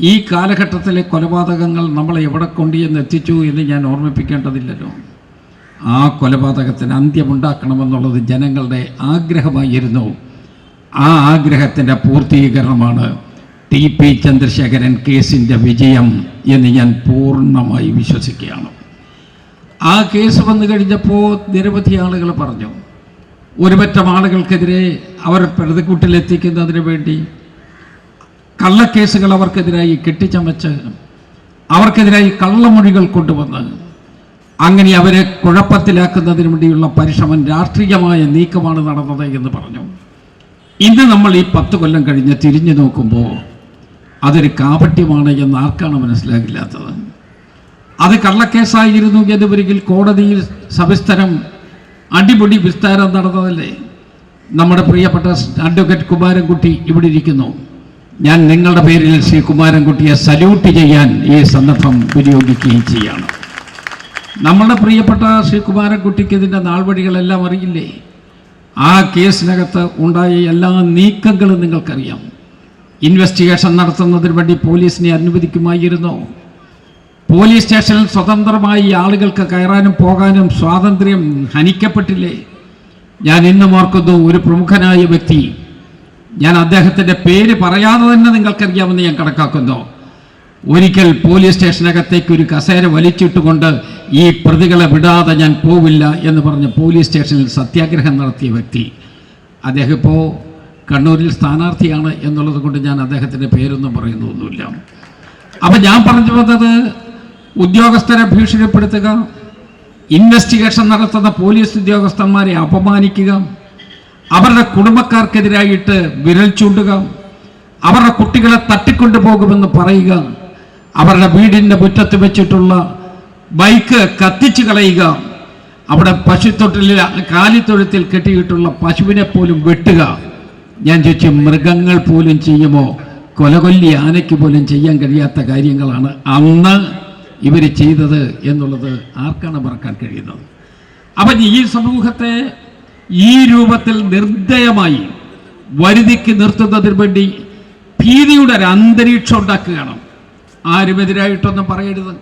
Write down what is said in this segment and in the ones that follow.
ഈ കാലഘട്ടത്തിലെ കൊലപാതകങ്ങൾ നമ്മളെ എവിടെ കൊണ്ടുചെന്ന് എത്തിച്ചു എന്ന് ഞാൻ ഓർമ്മിപ്പിക്കേണ്ടതില്ലല്ലോ. ആ കൊലപാതകത്തിന് അന്ത്യമുണ്ടാക്കണമെന്നുള്ളത് ജനങ്ങളുടെ ആഗ്രഹമായിരുന്നു. ആ ആഗ്രഹത്തിന്റെ പൂർത്തീകരണമാണ് ടി പി ചന്ദ്രശേഖരൻ കേസിന്റെ വിജയം എന്ന് ഞാൻ പൂർണമായി വിശ്വസിക്കുകയാണ്. ആ കേസ് വന്നു കഴിഞ്ഞപ്പോൾ നിരവധി ആളുകൾ പറഞ്ഞു ഒരുപറ്റം ആളുകൾക്കെതിരെ അവർ പ്രതിക്കൂട്ടിലെത്തിക്കുന്നതിന് വേണ്ടി കള്ളക്കേസുകൾ അവർക്കെതിരായി കെട്ടിച്ചമച്ച് അവർക്കെതിരായി കള്ളമൊഴികൾ കൊണ്ടുവന്ന് അങ്ങനെ അവരെ കുഴപ്പത്തിലാക്കുന്നതിന് വേണ്ടിയുള്ള പരിശ്രമം രാഷ്ട്രീയമായ നീക്കമാണ് നടന്നത് എന്ന് പറഞ്ഞു. ഇന്ന് നമ്മൾ ഈ പത്ത് കൊല്ലം കഴിഞ്ഞ് തിരിഞ്ഞു നോക്കുമ്പോൾ അതൊരു കാപട്യമാണ് എന്ന് ആർക്കാണ് മനസ്സിലാകില്ലാത്തത്? അത് കള്ളക്കേസായിരുന്നു എന്നുവരികിൽ കോടതിയിൽ സവിസ്തരം അടിപൊളി വിസ്താരം നടന്നതല്ലേ? നമ്മുടെ പ്രിയപ്പെട്ട അഡ്വക്കേറ്റ് കുമാരൻകുട്ടി ഇവിടെ ഇരിക്കുന്നു. ഞാൻ നിങ്ങളുടെ പേരിൽ ശ്രീ കുമാരൻകുട്ടിയെ സല്യൂട്ട് ചെയ്യാൻ ഈ സന്ദർഭം വിനിയോഗിക്കുകയും ചെയ്യാണ്. നമ്മളുടെ പ്രിയപ്പെട്ട ശ്രീ കുമാരൻകുട്ടിക്ക് ഇതിന്റെ നാൾവഴികളെല്ലാം അറിയില്ലേ? ആ കേസിനകത്ത് ഉണ്ടായ എല്ലാ നീക്കങ്ങളും നിങ്ങൾക്കറിയാം. ഇൻവെസ്റ്റിഗേഷൻ നടത്തുന്നതിന് വേണ്ടി പോലീസിനെ അനുവദിക്കുമായിരുന്നോ. പോലീസ് സ്റ്റേഷനിൽ സ്വതന്ത്രമായി ആളുകൾക്ക് കയറാനും പോകാനും സ്വാതന്ത്ര്യം ഹനിക്കപ്പെട്ടില്ലേ? ഞാൻ ഇന്നും ഓർക്കുന്നു ഒരു പ്രമുഖനായ വ്യക്തി ഞാൻ അദ്ദേഹത്തിന്റെ പേര് പറയാതെ തന്നെ നിങ്ങൾക്കറിയാമെന്ന് ഞാൻ കണക്കാക്കുന്നു. ഒരിക്കൽ പോലീസ് സ്റ്റേഷനകത്തേക്ക് ഒരു കസേര വലിച്ചിട്ടുകൊണ്ട് ഈ പ്രതികളെ വിടാതെ ഞാൻ പോവില്ല എന്ന് പറഞ്ഞ് പോലീസ് സ്റ്റേഷനിൽ സത്യാഗ്രഹം നടത്തിയ വ്യക്തി. അദ്ദേഹം ഇപ്പോൾ കണ്ണൂരിൽ സ്ഥാനാർത്ഥിയാണ് എന്നുള്ളത് കൊണ്ട് ഞാൻ അദ്ദേഹത്തിന്റെ പേരൊന്നും പറയുന്നൊന്നുമില്ല അപ്പം ഞാൻ പറഞ്ഞു വന്നത് ഉദ്യോഗസ്ഥരെ ഭീഷണിപ്പെടുത്തുക ഇൻവെസ്റ്റിഗേഷൻ നടത്തുന്ന പോലീസ് ഉദ്യോഗസ്ഥന്മാരെ അപമാനിക്കുക അവരുടെ കുടുംബക്കാർക്കെതിരായിട്ട് വിരൽ ചൂണ്ടുക അവരുടെ കുട്ടികളെ തട്ടിക്കൊണ്ടുപോകുമെന്ന് പറയുക അവരുടെ വീടിന്റെ മുറ്റത്ത് വെച്ചിട്ടുള്ള ബൈക്ക് കത്തിച്ചു കളയുക അവിടെ പശുത്തൊട്ടിലെ കാലിത്തൊഴുത്തിൽ കെട്ടിയിട്ടുള്ള പശുവിനെ പോലും വെട്ടുക. ഞാൻ ചോദിച്ചു മൃഗങ്ങൾ പോലും ചെയ്യുമോ? കൊലകൊല്ലി ആനയ്ക്ക് പോലും ചെയ്യാൻ കഴിയാത്ത കാര്യങ്ങളാണ് അന്ന് ഇവർ ചെയ്തത് എന്നുള്ളത് ആർക്കാണ് മറക്കാൻ കഴിയുന്നത്? അപ്പം ഈ സമൂഹത്തെ ഈ രൂപത്തിൽ നിർദ്ദയമായി വരുതിക്ക് നിർത്തുന്നതിന് വേണ്ടി ഭീതിയുടെ ഒരു അന്തരീക്ഷം ഉണ്ടാക്കുകയാണ്. ആരുമെതിരായിട്ടൊന്നും പറയരുത്.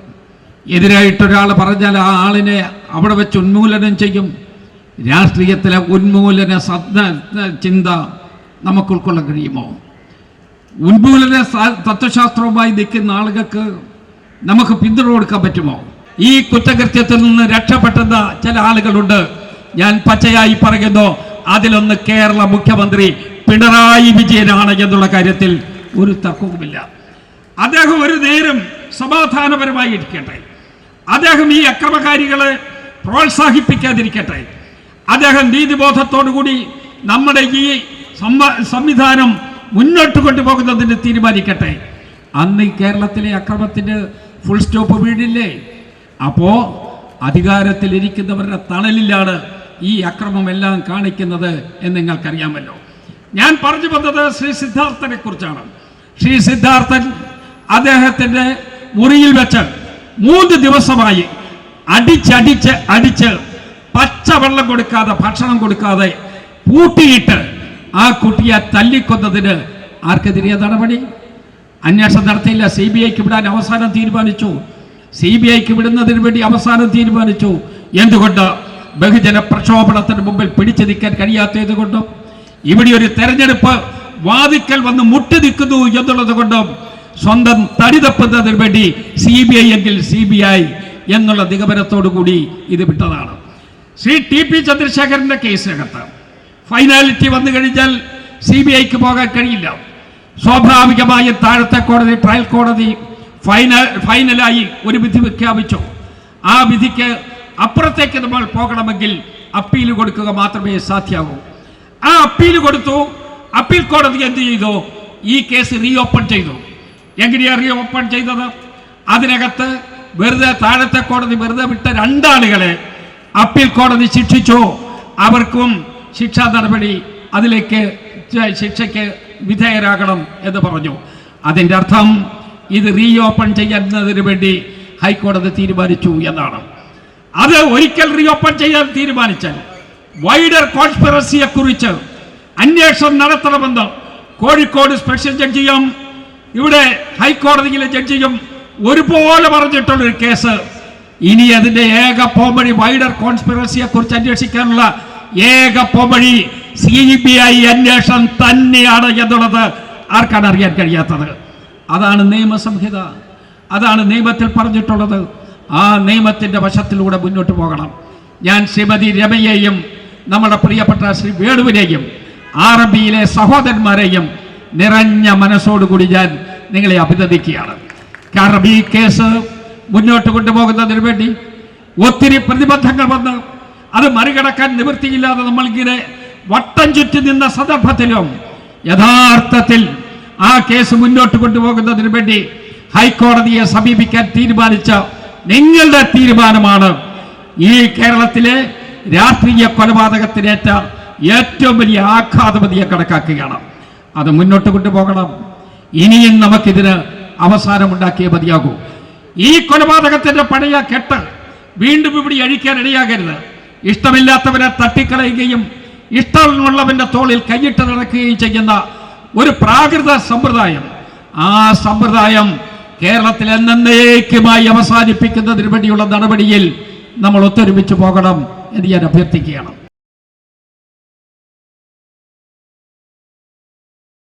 എതിരായിട്ടൊരാൾ പറഞ്ഞാൽ ആ ആളിനെ അവിടെ വെച്ച് ഉന്മൂലനം ചെയ്യും. രാഷ്ട്രീയത്തിലെ ഉന്മൂലന സദ്ന ചിന്ത നമുക്ക് ഉൾക്കൊള്ളാൻ കഴിയുമോ? ഉന്മൂലന തത്വശാസ്ത്രവുമായി നിൽക്കുന്ന ആളുകൾക്ക് നമുക്ക് പിന്തുണ കൊടുക്കാൻ പറ്റുമോ? ഈ കുറ്റകൃത്യത്തിൽ നിന്ന് രക്ഷപ്പെട്ടെന്ന ചില ആളുകളുണ്ട്. ഞാൻ പച്ചയായി പറയുന്നു. അതിലൊന്ന് കേരള മുഖ്യമന്ത്രി പിണറായി വിജയനാണ് എന്നുള്ള കാര്യത്തിൽ ഒരു തർക്കവുമില്ല. അദ്ദേഹം ഒരു നേരം സമാധാനപരമായി ഇരിക്കട്ടെ. അദ്ദേഹം ഈ അക്രമകാരികളെ പ്രോത്സാഹിപ്പിക്കാതിരിക്കട്ടെ. അദ്ദേഹം നീതിബോധത്തോടുകൂടി നമ്മുടെ ഈ സംവ- സംവിധാനം മുന്നോട്ട് കൊണ്ടുപോകുന്നതിന് തീരുമാനിക്കട്ടെ. അന്ന് കേരളത്തിലെ അക്രമത്തിന് ഫുൾ സ്റ്റോപ്പ് വീടില്ലേ? അപ്പോൾ അധികാരത്തിലിരിക്കുന്നവരുടെ തണലിലാണ് ഈ അക്രമമെല്ലാം കാണിക്കുന്നത് എന്ന് നിങ്ങൾക്കറിയാമല്ലോ. ഞാൻ പറഞ്ഞു വന്നത് ശ്രീ സിദ്ധാർത്ഥനെ കുറിച്ചാണ്. ശ്രീ സിദ്ധാർത്ഥൻ അദ്ദേഹത്തിന്റെ മുറിയിൽ വെച്ച് മൂന്ന് ദിവസമായി അടിച്ചടിച്ച് അടിച്ച് പച്ചവെള്ളം കൊടുക്കാതെ ഭക്ഷണം കൊടുക്കാതെ പൂട്ടിയിട്ട് ആ കുട്ടിയെ തല്ലിക്കൊന്നതിന് ആർക്കെതിരെയ നടപടി? അന്വേഷണം നടത്തിയില്ല. സി ബി ഐക്ക് വിടാൻ അവസാനം തീരുമാനിച്ചു. സി ബി ഐക്ക് വിടുന്നതിന് വേണ്ടി അവസാനം തീരുമാനിച്ചു. എന്തുകൊണ്ട്? ബഹുജന പ്രക്ഷോഭണത്തിന് മുമ്പിൽ പിടിച്ചു നിൽക്കാൻ കഴിയാത്തത് കൊണ്ടും ഇവിടെ ഒരു തെരഞ്ഞെടുപ്പ് വാതിക്കൽ വന്ന് മുട്ടി നിൽക്കുന്നു എന്നുള്ളത് കൊണ്ടും സ്വന്തം തടിതപ്പുന്നതിന് വേണ്ടി സി ബി ഐ എങ്കിൽ സി ബി ഐ എന്നുള്ള നിഗമനത്തോടു കൂടി ഇത് വിട്ടതാണ്. ശ്രീ ടി പി ചന്ദ്രശേഖരന്റെ കേസിനകത്ത് ഫൈനാലിറ്റി വന്നു കഴിഞ്ഞാൽ സി ബി ഐക്ക് പോകാൻ കഴിയില്ല. സ്വാഭാവികമായും താഴത്തെ കോടതി ട്രയൽ കോടതി ഫൈനൽ ഫൈനലായി ഒരു വിധി പ്രഖ്യാപിച്ചു. ആ വിധിക്ക് അപ്പുറത്തേക്ക് നമ്മൾ പോകണമെങ്കിൽ അപ്പീൽ കൊടുക്കുക മാത്രമേ സാധ്യമാകൂ ആ അപ്പീൽ കൊടുത്തു. അപ്പീൽ കോടതി എന്ത് ചെയ്തു? ഈ കേസ് റീഓപ്പൺ ചെയ്തു. എങ്ങനെയാണ് റീഓപ്പൺ ചെയ്തത്? അതിനകത്ത് വെറുതെ താഴത്തെ കോടതി വെറുതെ വിട്ട രണ്ടാളുകളെ അപ്പീൽ കോടതി ശിക്ഷിച്ചു. അവർക്കും ശിക്ഷാ നടപടി അതിലേക്ക് ശിക്ഷയ്ക്ക് വിധേയരാകണം എന്ന് പറഞ്ഞു. അതിന്റെ അർത്ഥം ഇത് റീഓപ്പൺ ചെയ്യുന്നതിന് വേണ്ടി ഹൈക്കോടതി തീരുമാനിച്ചു എന്നാണ്. അത് ഒരിക്കൽ റീഓപ്പൺ ചെയ്യാൻ തീരുമാനിച്ചാൽ വൈഡർ കോൺസ്പിറസിയെ കുറിച്ച് അന്വേഷണം നടത്തണമെന്ന് കോഴിക്കോട് സ്പെഷ്യൽ ജഡ്ജിയും ഇവിടെ ഹൈക്കോടതിയിലെ ജഡ്ജിയും ഒരുപോലെ പറഞ്ഞിട്ടുള്ളൊരു കേസ് ഇനി അതിന്റെ ഏക പോംവഴി വൈഡർ കോൺസ്പിറസിയെ കുറിച്ച് അന്വേഷിക്കാനുള്ള ഏക പോംവഴി സി ബി ഐ അന്വേഷണം തന്നെയാണ് എന്നുള്ളത് ആർക്കാണ് അറിയാൻ കഴിയാത്തത്? അതാണ് നിയമസംഹിത. അതാണ് നിയമത്തിൽ പറഞ്ഞിട്ടുള്ളത്. ആ നിയമത്തിന്റെ വശത്തിലൂടെ മുന്നോട്ട് പോകണം. ഞാൻ ശ്രീമതി രമയെയും നമ്മുടെ പ്രിയപ്പെട്ട ശ്രീ വേണുവിനെയും ആറബിയിലെ സഹോദരന്മാരെയും നിറഞ്ഞ മനസ്സോടുകൂടി ഞാൻ നിങ്ങളെ അഭിനന്ദിക്കുകയാണ്. കാരണം ഈ കേസ് മുന്നോട്ട് കൊണ്ടുപോകുന്നതിന് വേണ്ടി ഒത്തിരി പ്രതിബന്ധങ്ങൾ വന്ന് അത് മറികടക്കാൻ നിവൃത്തിയില്ലാതെ നമ്മളിങ്ങനെ വട്ടം ചുറ്റി നിന്ന സന്ദർഭത്തിലും യഥാർത്ഥത്തിൽ ആ കേസ് മുന്നോട്ട് കൊണ്ടുപോകുന്നതിന് വേണ്ടി ഹൈക്കോടതിയെ സമീപിക്കാൻ തീരുമാനിച്ച നിങ്ങളുടെ തീരുമാനമാണ്. ഈ കേരളത്തിലെ രാഷ്ട്രീയ കൊലപാതകത്തിനേറ്റ ഏറ്റവും വലിയ ആഘാതപതിയെ കണക്കാക്കുകയാണ്. അത് മുന്നോട്ട് കൊണ്ടുപോകണം. ഇനിയും നമുക്കിതിന് അവസാനമുണ്ടാക്കിയേ മതിയാകൂ. ഈ കൊലപാതകത്തിന്റെ പഴയ കെട്ട് വീണ്ടും ഇവിടെ അഴിക്കാൻ ഇടയാകരുത്. ഇഷ്ടമില്ലാത്തവരെ തട്ടിക്കളയുകയും ഇഷ്ടമുള്ളവന്റെ തോളിൽ കൈയിട്ട് നടക്കുകയും ചെയ്യുന്ന ഒരു പ്രാകൃത സമ്പ്രദായം. ആ സമ്പ്രദായം കേരളത്തിൽ എന്നേക്കുമായി അവസാനിപ്പിക്കുന്നതിന് വേണ്ടിയുള്ള നടപടിയിൽ നമ്മൾ ഒത്തൊരുമിച്ച് പോകണം എന്ന് ഞാൻ അഭ്യർത്ഥിക്കുകയാണ്.